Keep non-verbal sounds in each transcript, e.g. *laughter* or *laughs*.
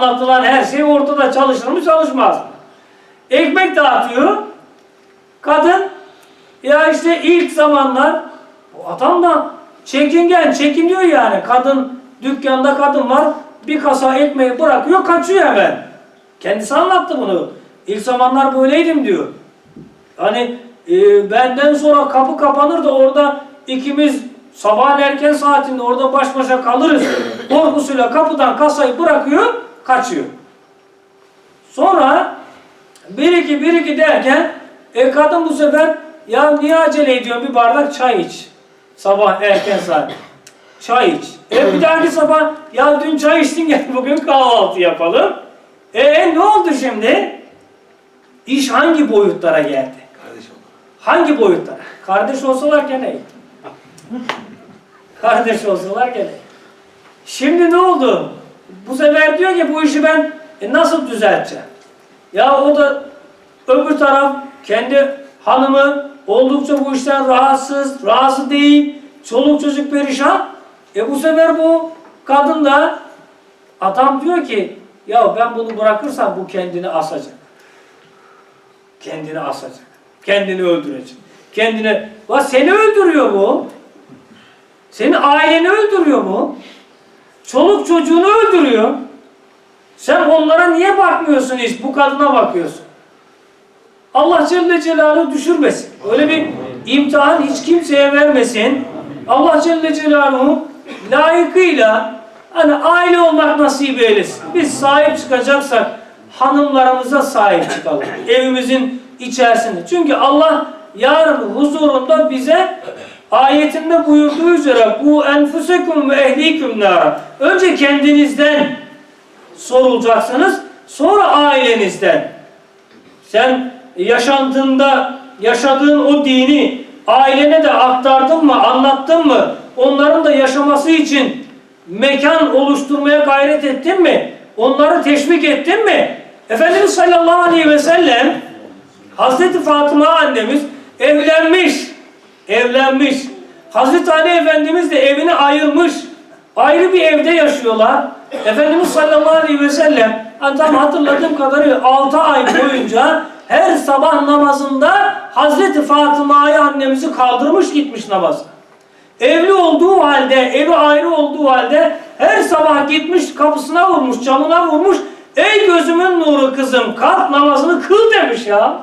Anlatılan her şey ortada çalışır mı çalışmaz mı? Ekmek dağıtıyor. Kadın ya işte ilk zamanlar bu adam da çekingen, çekiniyor yani. Kadın dükkanda kadın var. Bir kasa ekmeği bırakıyor, kaçıyor hemen. Kendisi anlattı bunu. İlk zamanlar böyleydim diyor. Hani e, benden sonra kapı kapanır da orada ikimiz sabahın erken saatinde orada baş başa kalırız. *laughs* Korkusuyla kapıdan kasayı bırakıyor, kaçıyor. Sonra bir iki bir iki derken e, kadın bu sefer ya niye acele ediyorsun bir bardak çay iç. Sabah erken saat. Çay iç. E bir dahaki sabah ya dün çay içtin gel *laughs* bugün kahvaltı yapalım. E ne oldu şimdi? İş hangi boyutlara geldi? Kardeşim. Hangi boyutlara? Kardeş olsalar gene iyi. Kardeş olsalar gene. Şimdi ne oldu? Bu sefer diyor ki bu işi ben e, nasıl düzelteceğim? Ya o da öbür taraf kendi hanımı oldukça bu işten rahatsız, razı değil. Çoluk çocuk perişan. E bu sefer bu kadın da adam diyor ki ya ben bunu bırakırsam bu kendini asacak. Kendini asacak. Kendini öldürecek. Kendine... Va seni öldürüyor bu. Senin aileni öldürüyor bu. Çoluk çocuğunu öldürüyor. Sen onlara niye bakmıyorsun hiç? Bu kadına bakıyorsun. Allah Celle Celaluhu düşürmesin. Öyle bir imtihan hiç kimseye vermesin. Allah Celle Celaluhu layıkıyla hani aile olmak nasip eylesin. Biz sahip çıkacaksak hanımlarımıza sahip çıkalım. Evimizin içerisinde. Çünkü Allah yarın huzurunda bize ayetinde buyurduğu üzere bu enfusekum ve ehlikum nara. Önce kendinizden sorulacaksınız. Sonra ailenizden. Sen yaşantında yaşadığın o dini ailene de aktardın mı, anlattın mı? Onların da yaşaması için mekan oluşturmaya gayret ettin mi? Onları teşvik ettin mi? Efendimiz sallallahu aleyhi ve sellem Hazreti Fatıma annemiz evlenmiş. Evlenmiş. Hazreti Ali Efendimiz de evini ayırmış. Ayrı bir evde yaşıyorlar. Efendimiz sallallahu aleyhi ve sellem tam hatırladığım kadarıyla 6 ay boyunca her sabah namazında Hazreti Fatıma'yı annemizi kaldırmış gitmiş namaza. Evli olduğu halde, evi ayrı olduğu halde her sabah gitmiş kapısına vurmuş, camına vurmuş. Ey gözümün nuru kızım kalk namazını kıl demiş ya.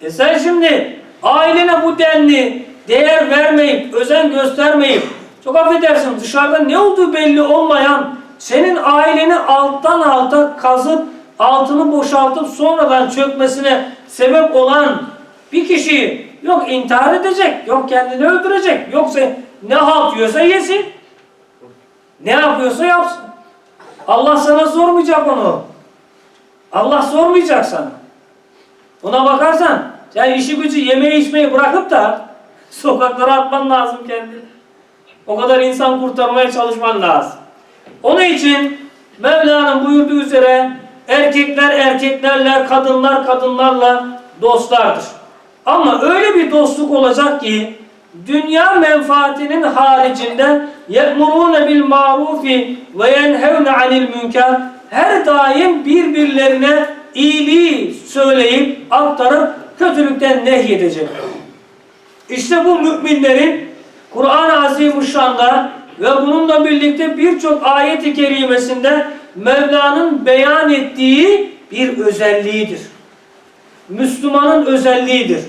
E sen şimdi ailene bu denli değer vermeyip, özen göstermeyip, çok affedersin dışarıda ne olduğu belli olmayan senin aileni alttan alta kazıp altını boşaltıp sonradan çökmesine sebep olan bir kişi yok intihar edecek, yok kendini öldürecek, yoksa ne halt yiyorsa yesin. Ne yapıyorsa yapsın. Allah sana sormayacak onu. Allah sormayacak sana. Buna bakarsan sen işi gücü yemeği içmeyi bırakıp da sokaklara atman lazım kendini. O kadar insan kurtarmaya çalışman lazım. Onun için Mevla'nın buyurduğu üzere erkekler erkeklerle, kadınlar kadınlarla dostlardır. Ama öyle bir dostluk olacak ki dünya menfaatinin haricinde ye'murûne bil marufi ve yenhevne anil münker her daim birbirlerine iyiliği söyleyip aktarıp kötülükten nehyedecek. İşte bu müminlerin Kur'an-ı Azimuşşan'da ve bununla birlikte birçok ayet-i kerimesinde Mevla'nın beyan ettiği bir özelliğidir. Müslümanın özelliğidir.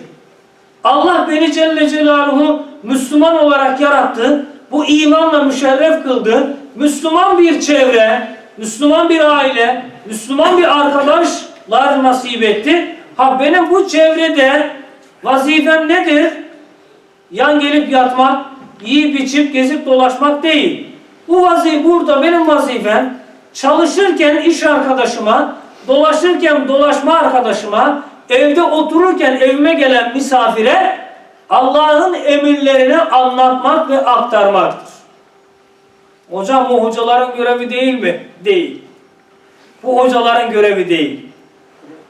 Allah beni Celle Celaluhu Müslüman olarak yarattı. Bu imanla müşerref kıldı. Müslüman bir çevre, Müslüman bir aile, Müslüman bir arkadaşlar nasip etti. Ha benim bu çevrede vazifem nedir? Yan gelip yatmak, yiyip içip gezip dolaşmak değil. Bu vazife burada benim vazifem çalışırken iş arkadaşıma, dolaşırken dolaşma arkadaşıma, evde otururken evime gelen misafire Allah'ın emirlerini anlatmak ve aktarmaktır. Hocam bu hocaların görevi değil mi? Değil. Bu hocaların görevi değil.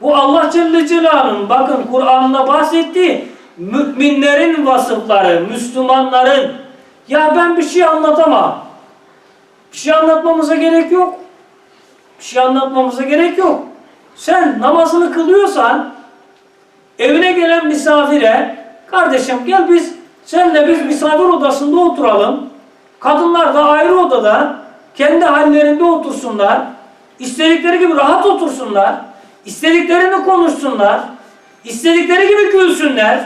Bu Allah Celle Celaluhu'nun bakın Kur'an'da bahsettiği müminlerin vasıfları, Müslümanların ya ben bir şey anlatamam. Bir şey anlatmamıza gerek yok. Bir şey anlatmamıza gerek yok. Sen namazını kılıyorsan evine gelen misafire kardeşim gel biz senle biz misafir odasında oturalım. Kadınlar da ayrı odada kendi hallerinde otursunlar. İstedikleri gibi rahat otursunlar. İstediklerini konuşsunlar. İstedikleri gibi gülsünler.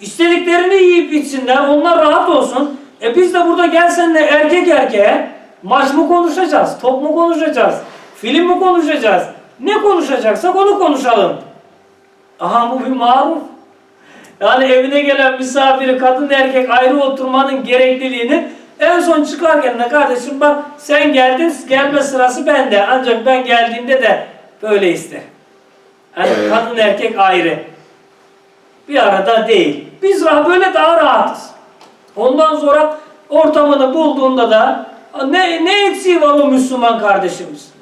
İstediklerini yiyip içsinler. Onlar rahat olsun. E biz de burada gel seninle erkek erkeğe maç mı konuşacağız? Top mu konuşacağız? Film mi konuşacağız? Ne konuşacaksak onu konuşalım. Aha bu bir maruf. Yani evine gelen misafiri kadın erkek ayrı oturmanın gerekliliğini en son çıkarken de kardeşim bak sen geldin gelme sırası bende. Ancak ben geldiğimde de böyle iste. Hani kadın erkek ayrı. Bir arada değil. Biz böyle daha rahatız. Ondan sonra ortamını bulduğunda da ne, ne eksiği var o Müslüman kardeşimiz?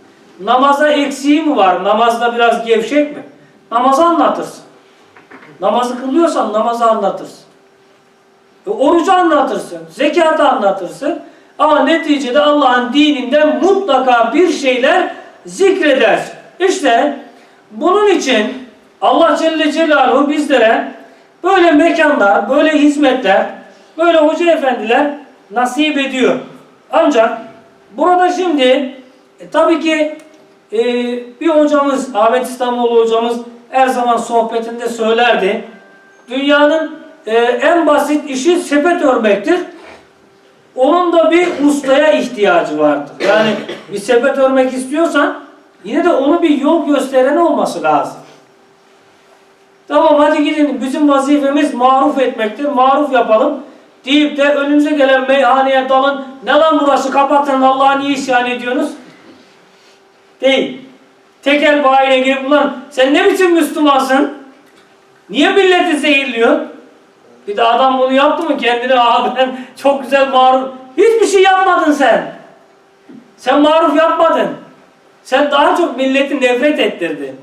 Namaza eksiği mi var? Namazda biraz gevşek mi? Namazı anlatırsın. Namazı kılıyorsan namazı anlatırsın. E, orucu anlatırsın. Zekatı anlatırsın. Ama neticede Allah'ın dininden mutlaka bir şeyler zikredersin. İşte bunun için Allah Celle Celaluhu bizlere böyle mekanlar, böyle hizmetler, böyle hoca efendiler nasip ediyor. Ancak burada şimdi e, tabii ki e, bir hocamız, Ahmet İstanbul hocamız her zaman sohbetinde söylerdi. Dünyanın e, en basit işi sepet örmektir. Onun da bir ustaya ihtiyacı vardır. Yani bir sepet örmek istiyorsan yine de onu bir yol gösteren olması lazım. Tamam hadi gidin bizim vazifemiz maruf etmektir. Maruf yapalım. Deyip de önümüze gelen meyhaneye dalın. Ne lan burası kapatın Allah'a niye isyan ediyorsunuz? Değil. Tekel bayine girip ulan sen ne biçim Müslümansın? Niye milleti zehirliyorsun? Bir de adam bunu yaptı mı kendine aha ben çok güzel maruf. Hiçbir şey yapmadın sen. Sen maruf yapmadın. Sen daha çok milleti nefret ettirdin.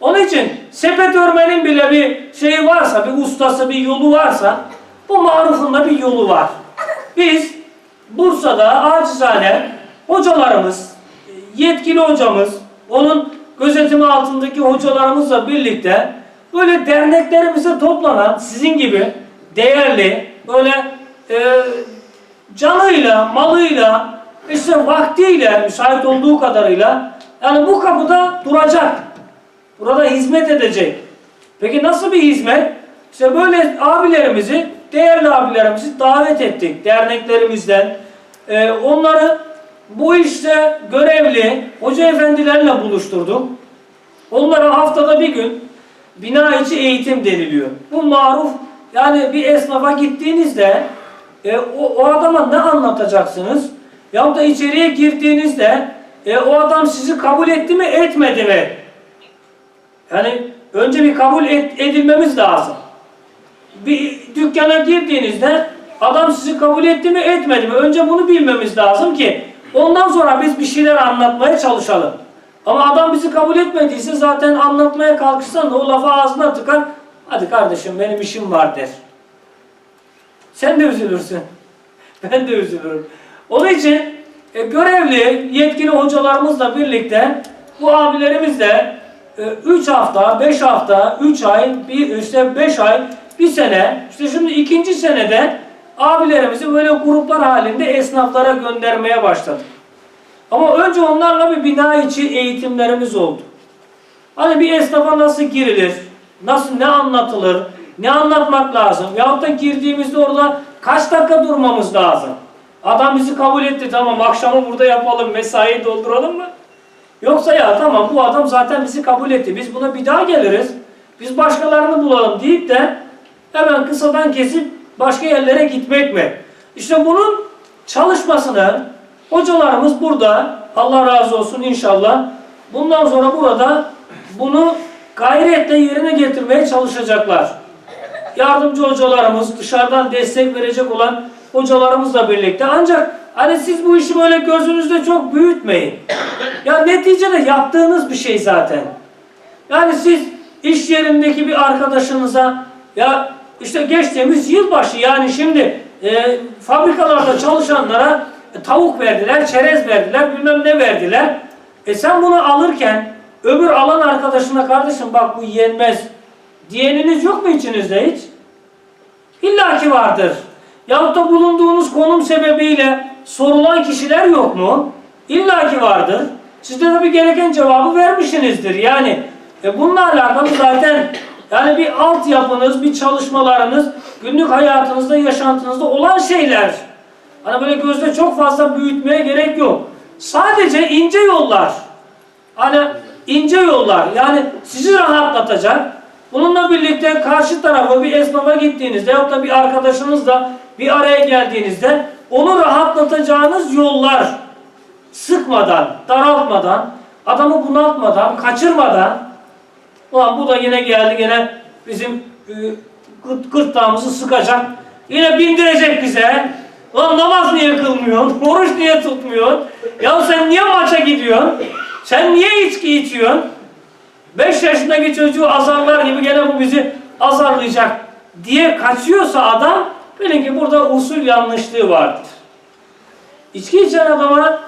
Onun için sepet örmenin bile bir şeyi varsa, bir ustası, bir yolu varsa bu marufun da bir yolu var. Biz Bursa'da acizane hocalarımız, yetkili hocamız, onun gözetimi altındaki hocalarımızla birlikte böyle derneklerimize toplanan sizin gibi değerli, böyle e, canıyla, malıyla, işte vaktiyle, müsait olduğu kadarıyla yani bu kapıda duracak. Burada hizmet edecek. Peki nasıl bir hizmet? İşte böyle abilerimizi, değerli abilerimizi davet ettik derneklerimizden. Ee, onları bu işte görevli hoca efendilerle buluşturduk. Onlara haftada bir gün bina içi eğitim deniliyor. Bu maruf yani bir esnafa gittiğinizde e, o, o adama ne anlatacaksınız? Ya da içeriye girdiğinizde e, o adam sizi kabul etti mi etmedi mi? Yani önce bir kabul et, edilmemiz lazım. Bir dükkana girdiğinizde adam sizi kabul etti mi etmedi mi? Önce bunu bilmemiz lazım ki ondan sonra biz bir şeyler anlatmaya çalışalım. Ama adam bizi kabul etmediyse zaten anlatmaya kalkışsan da o lafı ağzına tıkar. Hadi kardeşim benim işim var der. Sen de üzülürsün. *laughs* Ben de üzülürüm. Onun için e, görevli, yetkili hocalarımızla birlikte bu abilerimizle 3 hafta, 5 hafta, 3 ay, bir, işte 5 ay, bir sene, işte şimdi ikinci senede abilerimizi böyle gruplar halinde esnaflara göndermeye başladık. Ama önce onlarla bir bina içi eğitimlerimiz oldu. Hani bir esnafa nasıl girilir, nasıl ne anlatılır, ne anlatmak lazım, yahut da girdiğimizde orada kaç dakika durmamız lazım. Adam bizi kabul etti, tamam akşamı burada yapalım, mesaiyi dolduralım mı? Yoksa ya tamam bu adam zaten bizi kabul etti. Biz buna bir daha geliriz. Biz başkalarını bulalım deyip de hemen kısadan kesip başka yerlere gitmek mi? İşte bunun çalışmasını hocalarımız burada Allah razı olsun inşallah bundan sonra burada bunu gayretle yerine getirmeye çalışacaklar. Yardımcı hocalarımız, dışarıdan destek verecek olan hocalarımızla birlikte ancak hani siz bu işi böyle gözünüzde çok büyütmeyin. Ya neticede yaptığınız bir şey zaten. Yani siz iş yerindeki bir arkadaşınıza ya işte geçtiğimiz yılbaşı yani şimdi e, fabrikalarda çalışanlara e, tavuk verdiler, çerez verdiler, bilmem ne verdiler. E sen bunu alırken öbür alan arkadaşına kardeşim bak bu yenmez diyeniniz yok mu içinizde hiç? İlla ki vardır. Yahut da bulunduğunuz konum sebebiyle sorulan kişiler yok mu? İlla ki vardır. Siz de tabii gereken cevabı vermişsinizdir. Yani e bununla alakalı zaten yani bir altyapınız, bir çalışmalarınız günlük hayatınızda, yaşantınızda olan şeyler. Hani böyle gözde çok fazla büyütmeye gerek yok. Sadece ince yollar. Hani ince yollar yani sizi rahatlatacak. Bununla birlikte karşı tarafa bir esnafa gittiğinizde ya da bir arkadaşınızla bir araya geldiğinizde onu rahatlatacağınız yollar sıkmadan, daraltmadan, adamı bunaltmadan, kaçırmadan Ulan bu da yine geldi yine bizim e, gırt, gırtlağımızı sıkacak. Yine bindirecek bize. Ulan namaz niye kılmıyorsun? *laughs* Oruç niye tutmuyorsun? Ya sen niye maça gidiyorsun? Sen niye içki içiyorsun? 5 yaşındaki çocuğu azarlar gibi gene bu bizi azarlayacak diye kaçıyorsa adam bilin ki burada usul yanlışlığı vardır. İçki içen adama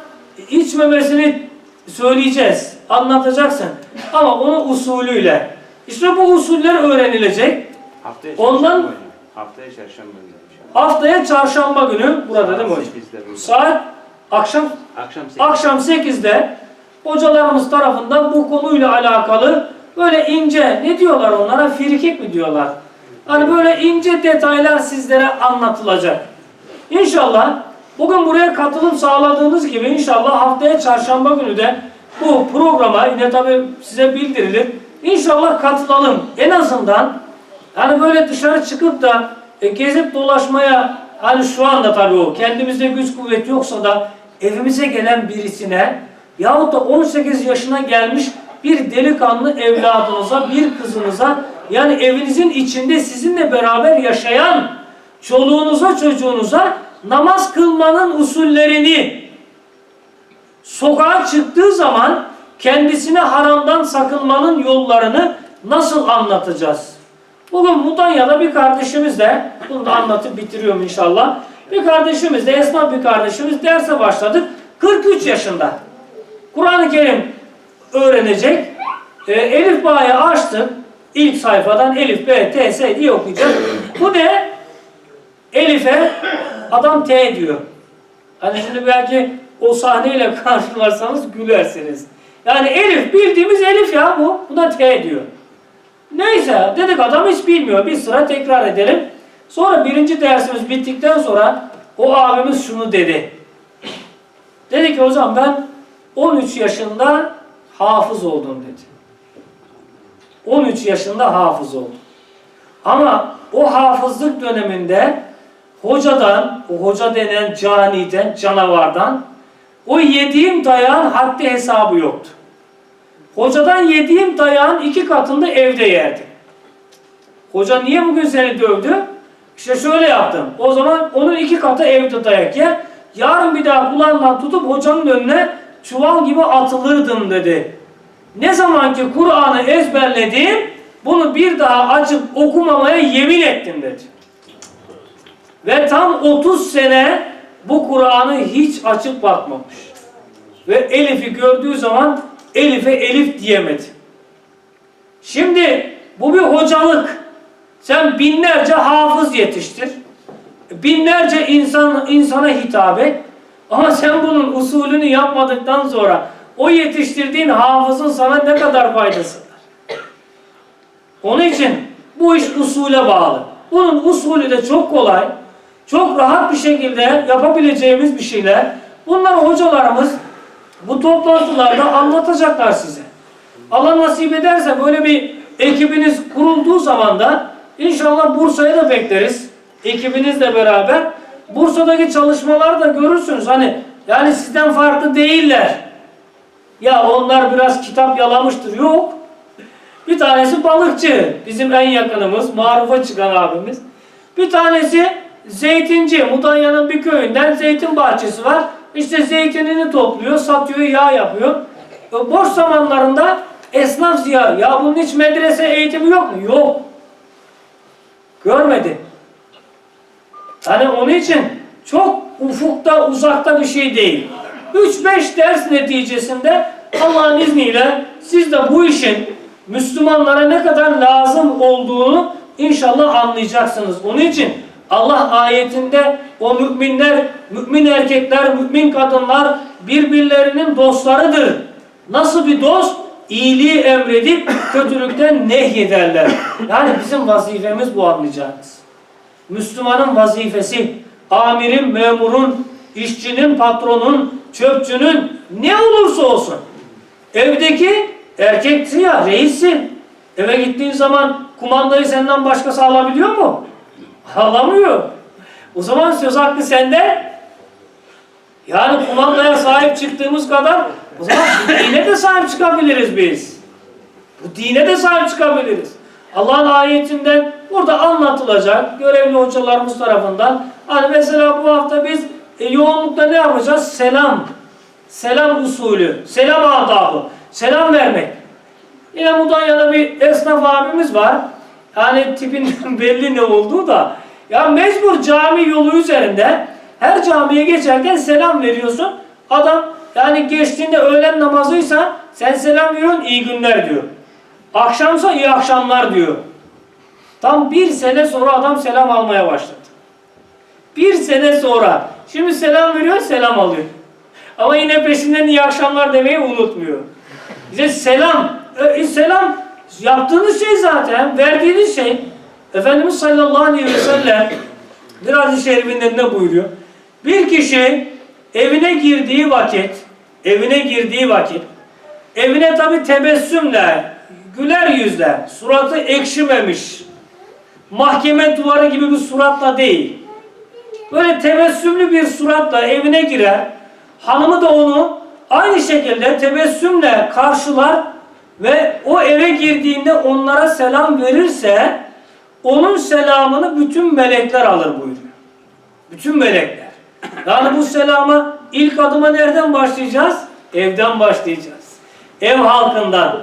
içmemesini söyleyeceğiz, anlatacaksın. Ama onu usulüyle. İşte bu usuller öğrenilecek. Haftaya Ondan- çarşamba. Haftaya çarşamba günü. Haftaya çarşamba günü burada değil mi hocam? Saat akşam Akşam 8. akşam 8'de hocalarımız tarafından bu konuyla alakalı böyle ince ne diyorlar onlara firkik mi diyorlar? Hani böyle ince detaylar sizlere anlatılacak. İnşallah bugün buraya katılım sağladığınız gibi inşallah haftaya çarşamba günü de bu programa yine tabi size bildirilir. İnşallah katılalım. En azından yani böyle dışarı çıkıp da e, gezip dolaşmaya hani şu anda tabii o kendimizde güç kuvvet yoksa da evimize gelen birisine yahut da 18 yaşına gelmiş bir delikanlı evladınıza, bir kızınıza yani evinizin içinde sizinle beraber yaşayan çoluğunuza çocuğunuza namaz kılmanın usullerini sokağa çıktığı zaman kendisine haramdan sakınmanın yollarını nasıl anlatacağız? Bugün Mudanya'da bir kardeşimiz de, bunu da anlatıp bitiriyorum inşallah. Bir kardeşimiz de, esnaf bir kardeşimiz derse başladık. 43 yaşında. Kur'an-ı Kerim öğrenecek. E, Elif Ba'yı açtık. İlk sayfadan Elif, B, T, S diye okuyacağız. Bu ne? Elif'e adam T diyor. Hani şimdi belki o sahneyle *laughs* karşılarsanız gülersiniz. Yani Elif bildiğimiz Elif ya bu. Buna T diyor. Neyse dedik adam hiç bilmiyor. Bir sıra tekrar edelim. Sonra birinci dersimiz bittikten sonra o abimiz şunu dedi. Dedi ki hocam ben 13 yaşında hafız oldum dedi. 13 yaşında hafız oldum. Ama o hafızlık döneminde hocadan, o hoca denen caniden, canavardan o yediğim dayağın haddi hesabı yoktu. Hocadan yediğim dayağın iki katını da evde yerdim. Hoca niye bugün seni dövdü? İşte şöyle yaptım. O zaman onun iki katı evde dayak yer. Yarın bir daha kulağından tutup hocanın önüne çuval gibi atılırdım dedi. Ne zaman ki Kur'an'ı ezberledim, bunu bir daha açıp okumamaya yemin ettim dedi. Ve tam 30 sene bu Kur'an'ı hiç açıp bakmamış. Ve Elif'i gördüğü zaman Elif'e Elif diyemedi. Şimdi bu bir hocalık. Sen binlerce hafız yetiştir. Binlerce insan insana hitap et. Ama sen bunun usulünü yapmadıktan sonra o yetiştirdiğin hafızın sana ne kadar faydası var? Onun için bu iş usule bağlı. Bunun usulü de çok kolay. Çok rahat bir şekilde yapabileceğimiz bir şeyler. Bunları hocalarımız bu toplantılarda anlatacaklar size. Allah nasip ederse böyle bir ekibiniz kurulduğu zaman da inşallah Bursa'ya da bekleriz. Ekibinizle beraber. Bursa'daki çalışmaları da görürsünüz. Hani yani sizden farklı değiller. Ya onlar biraz kitap yalamıştır. Yok. Bir tanesi balıkçı. Bizim en yakınımız. Marufa çıkan abimiz. Bir tanesi zeytinci. Mudanya'nın bir köyünden zeytin bahçesi var. İşte zeytinini topluyor, satıyor, yağ yapıyor. E, Boş zamanlarında esnaf ziyaret. Ya bunun hiç medrese eğitimi yok mu? Yok. Görmedi. Hani onun için çok ufukta, uzakta bir şey değil. 3-5 ders neticesinde Allah'ın izniyle siz de bu işin Müslümanlara ne kadar lazım olduğunu inşallah anlayacaksınız. Onun için Allah ayetinde o müminler, mümin erkekler, mümin kadınlar birbirlerinin dostlarıdır. Nasıl bir dost? İyiliği emredip kötülükten nehyederler. Yani bizim vazifemiz bu anlayacağınız. Müslümanın vazifesi, amirin, memurun, işçinin, patronun, çöpçünün ne olursa olsun. Evdeki erkeksin ya, reissin. Eve gittiğin zaman kumandayı senden başkası alabiliyor mu? Alamıyor. O zaman söz hakkı sende. Yani kumandaya sahip çıktığımız kadar o zaman dine de sahip çıkabiliriz biz. Bu dine de sahip çıkabiliriz. Allah'ın ayetinden burada anlatılacak görevli hocalarımız tarafından. Hani mesela bu hafta biz e, yoğunlukta ne yapacağız? Selam. Selam usulü, selam adabı, selam vermek. Yine Mudanya'da bir esnaf abimiz var. Yani tipin *laughs* belli ne olduğu da. Ya mecbur cami yolu üzerinde her camiye geçerken selam veriyorsun. Adam yani geçtiğinde öğlen namazıysa sen selam veriyorsun iyi günler diyor. Akşamsa iyi akşamlar diyor. Tam bir sene sonra adam selam almaya başladı. Bir sene sonra. Şimdi selam veriyor, selam alıyor. Ama yine peşinden iyi akşamlar demeyi unutmuyor. Bize selam, e, selam yaptığınız şey zaten, verdiğiniz şey. Efendimiz sallallahu aleyhi ve sellem bir hadis-i şerifinde ne buyuruyor? Bir kişi evine girdiği vakit, evine girdiği vakit, evine tabi tebessümle, güler yüzle, suratı ekşimemiş, mahkeme duvarı gibi bir suratla değil, böyle tebessümlü bir suratla evine girer, hanımı da onu aynı şekilde tebessümle karşılar ve o eve girdiğinde onlara selam verirse, onun selamını bütün melekler alır buyuruyor. Bütün melekler. *coughs* Yani bu selama ilk adıma nereden başlayacağız? Evden başlayacağız. Ev halkından.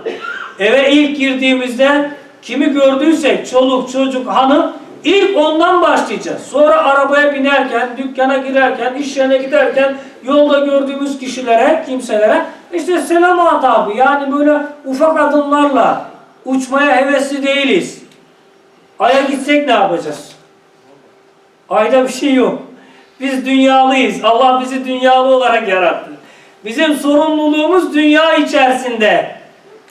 Eve ilk girdiğimizde kimi gördüysek çoluk çocuk hanım ilk ondan başlayacağız. Sonra arabaya binerken, dükkana girerken, iş yerine giderken yolda gördüğümüz kişilere, kimselere işte selam adabı yani böyle ufak adımlarla uçmaya hevesli değiliz. Ay'a gitsek ne yapacağız? Ayda bir şey yok. Biz dünyalıyız. Allah bizi dünyalı olarak yarattı. Bizim sorumluluğumuz dünya içerisinde.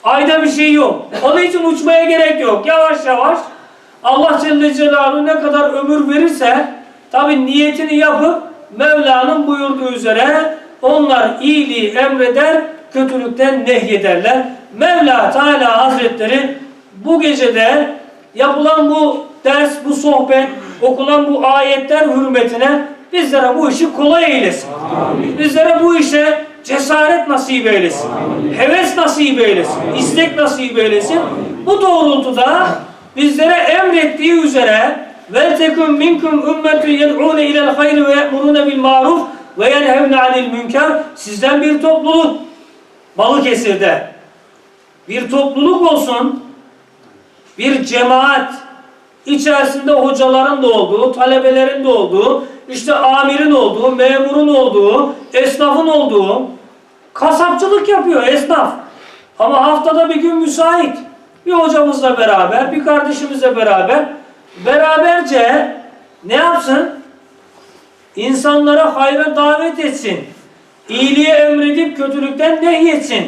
Ayda bir şey yok. Onun için uçmaya gerek yok. Yavaş yavaş Allah Celle Celaluhu ne kadar ömür verirse tabi niyetini yapıp Mevla'nın buyurduğu üzere onlar iyiliği emreder, kötülükten nehyederler. Mevla Teala Hazretleri bu gecede yapılan bu ders, bu sohbet, okunan bu ayetler hürmetine bizlere bu işi kolay eylesin. Bizlere bu işe cesaret nasip eylesin. Heves nasip eylesin. istek nasip eylesin. Bu doğrultuda bizlere emrettiği üzere vel tekun minkum ummetun yed'une ilel hayri ve ye'murune bil maruf ve yenhevne anil münker sizden bir topluluk Balıkesir'de bir topluluk olsun bir cemaat içerisinde hocaların da olduğu, talebelerin de olduğu, işte amirin olduğu, memurun olduğu, esnafın olduğu, kasapçılık yapıyor esnaf. Ama haftada bir gün müsait. Bir hocamızla beraber, bir kardeşimizle beraber, beraberce ne yapsın? İnsanlara hayra davet etsin. İyiliğe emredip kötülükten nehyetsin.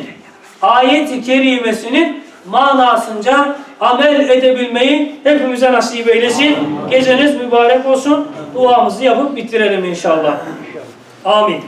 Ayet-i kerimesinin manasınca amel edebilmeyi hepimize nasip eylesin. Geceniz mübarek olsun. Duamızı yapıp bitirelim inşallah. Amin.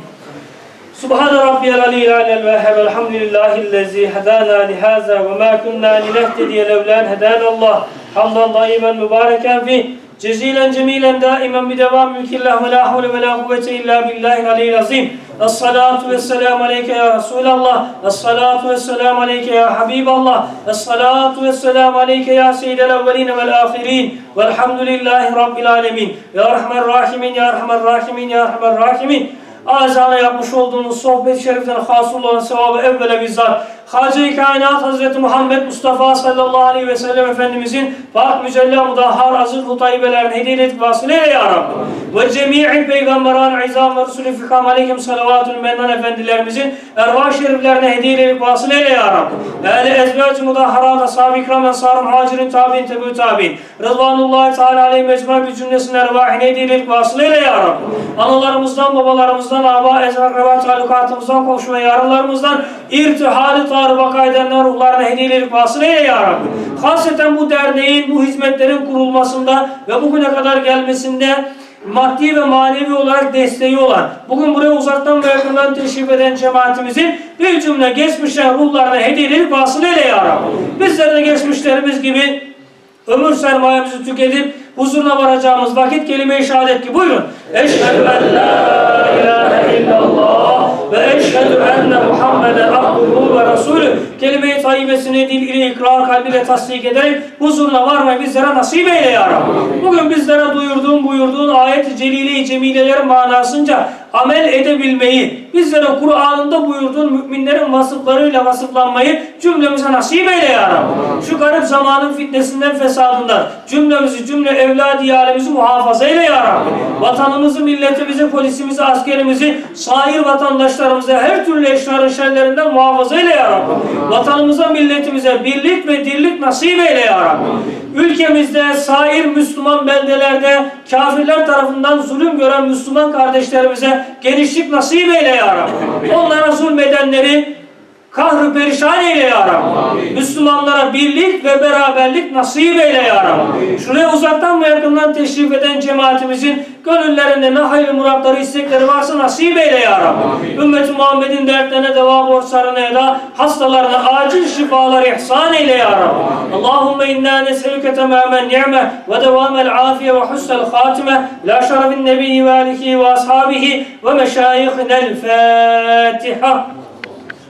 سبحان ربي العلي العلي الواهب الحمد لله الذي هدانا لهذا وما كنا لنهتدي لولا أن هدانا الله. حمدا دائما مباركا فيه جزيلا جميلا دائما بدوام ملك الله ولا حول ولا قوة إلا بالله العلي العظيم. الصلاة والسلام عليك يا رسول الله الصلاة والسلام عليك يا حبيب الله الصلاة والسلام عليك يا سيد الأولين والآخرين. والحمد لله رب العالمين. يا أرحم الراحمين يا أرحم الراحمين يا أرحم الراحمين. Azana yapmış olduğunuz sohbet-i şeriften hasıl olan sevabı evvela bizzat Hacı-i Kainat Hazreti Muhammed Mustafa sallallahu aleyhi ve sellem Efendimizin Pak Mücella Mudahhar Azır Hutaybelerin hediyelik vasıleyle ya Rabbi. Ve cemi'i peygamberan izam ve Resulü fikam aleyküm salavatül mennan efendilerimizin ervah şeriflerine hediyelik vasıleyle ya Rabbi. Ehl-i ezvac-ı mudahharat ashab-ı ikram ensar muhacirin tabi'in tebu tabi'in. Rıdvanullahi Teala aleyhi mecmur bir cümlesinin ervahine hediyelik vasıleyle ya Rabbi. Analarımızdan, babalarımızdan, aba, ezrak, revat, talukatımızdan, komşu ve yarınlarımızdan irtihali tarih vaka edenler ruhlarına hediyelik vasıleyle ya Rabbi. Hasreten bu derneğin, bu hizmetlerin kurulmasında ve bugüne kadar gelmesinde maddi ve manevi olarak desteği olan, bugün buraya uzaktan ve yakından teşrif eden cemaatimizin bir cümle geçmişler ruhlarına hediyelik vasıleyle ya Rabbi. Bizler de geçmişlerimiz gibi ömür sermayemizi tüketip huzuruna varacağımız vakit kelime-i şehadet ki buyurun. Eşhedü en la ilahe illallah ve eşhedü enne Muhammeden abduhu ve resulü kelime-i tayyibesini dil ile ikrar kalbiyle tasdik ederek huzuruna varmayı bizlere nasip eyle ya Rabbi. Bugün bizlere duyurduğun buyurduğun ayet-i celile-i cemilelerin manasınca amel edebilmeyi, bizlere Kur'an'ında buyurduğun müminlerin vasıflarıyla vasıflanmayı cümlemize nasip eyle ya Rabbi. Şu garip zamanın fitnesinden, fesadından cümlemizi, cümle evladi alemizi muhafaza eyle ya Rabbi. Vatanımızı, milletimizi, polisimizi, askerimizi, sair vatandaşlarımızı her türlü eşrarın şerlerinden muhafaza eyle ya Rabbi. Vatanımıza, milletimize birlik ve dirlik nasip eyle ya Rabbi. Ülkemizde, sair Müslüman beldelerde kafirler tarafından zulüm gören Müslüman kardeşlerimize genişlik nasip eyle ya Rabbi. Onlara zulmedenleri kahrı perişan eyle ya Rabbi. Müslümanlara birlik ve beraberlik nasip eyle ya Rabbi. Şuraya uzaktan ve yakından teşrif eden cemaatimizin gönüllerinde ne hayırlı muratları, istekleri varsa nasip eyle ya Rabbi. Ümmet-i Muhammed'in dertlerine deva borçlarına eda, hastalarına acil şifalar ihsan eyle ya Rabbi. Allahümme inna neselüke temamen ni'me ve devamel afiye ve husnel hatime la şerefin nebiyyi ve alihi ve ashabihi ve meşayihinel Fatiha.